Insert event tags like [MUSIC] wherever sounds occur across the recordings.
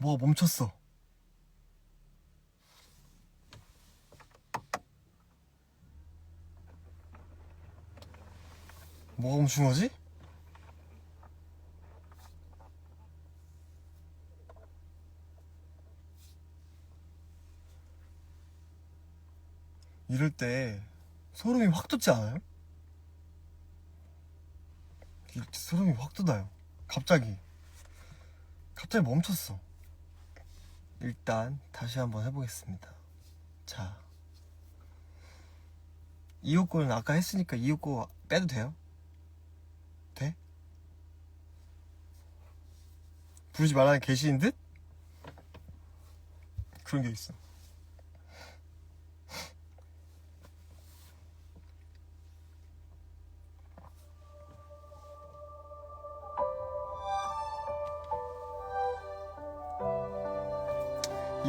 뭐가 멈췄어. 뭐가 멈춘 거지? 이럴 때 소름이 확 돋지 않아요? 이렇게 소름이 확 돋아요. 갑자기. 갑자기 멈췄어. 일단 다시 한번 해보겠습니다. 자. 이호권은 아까 했으니까 이호권 빼도 돼요? 돼? 부르지 말라는 계시인 듯? 그런 게 있어.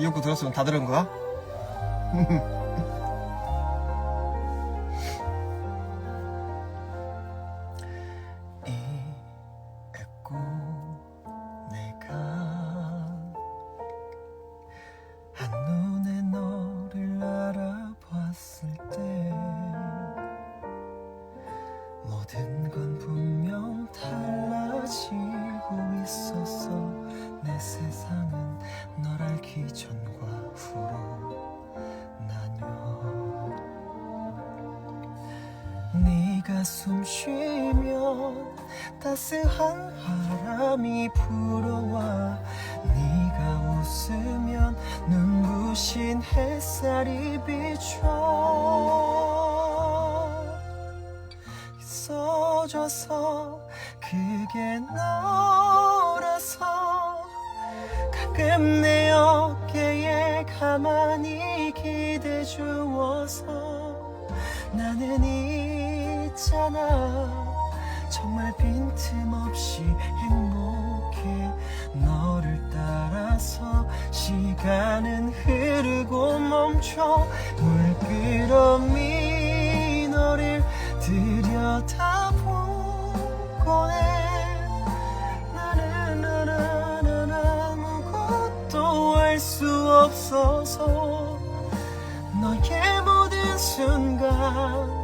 이호권 들었으면 다 들은 거야? [LAUGHS] 네가 숨 쉬면 따스한 바람이 불어와 네가 웃으면 눈부신 햇살이 비춰 있어줘서 그게 너라서 가끔 내 어깨에 가만히 기대 주어서 나는 있잖아. 정말 빈틈없이 행복해. 너를 따라서 시간은 흐르고 멈춰. 물끄러미 너를 들여다보고 해 나는 나는 아무것도 할수 없어서 너의 모든 순간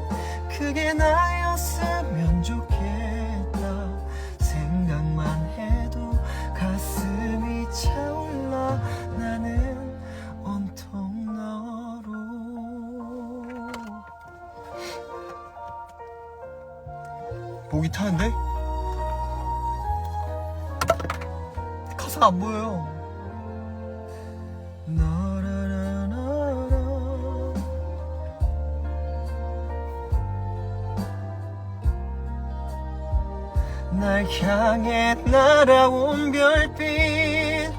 그게 나였으면 좋겠다. 생각만 해도 가슴이 차올라. 나는 온통 너로. 목이 타는데? 가사가 안 보여요 날 향해 날아온 별빛.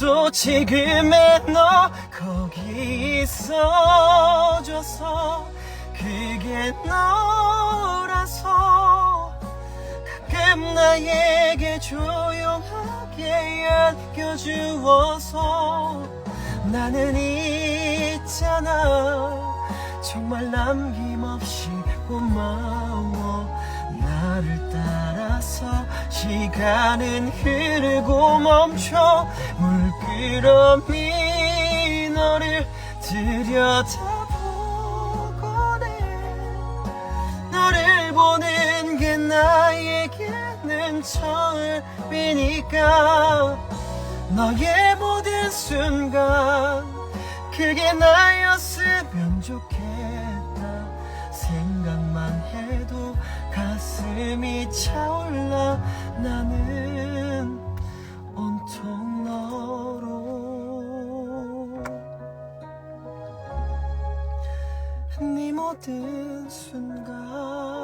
또 지금의 너 거기 있어줘서 그게 너라서 가끔 나에게 조용하게 안겨주어서 나는 있잖아. 정말 남김없이 고마워 나를 따라서 시간은 흐르고 멈춰 물끄러미 너를 들여다보곤 해 너를 보는 게 나에게는 처음이니까 너의 모든 순간 그게 나였으면 좋겠다 생각만 해도 가슴이 차올라 나는 온통 너로. 네 모든 순간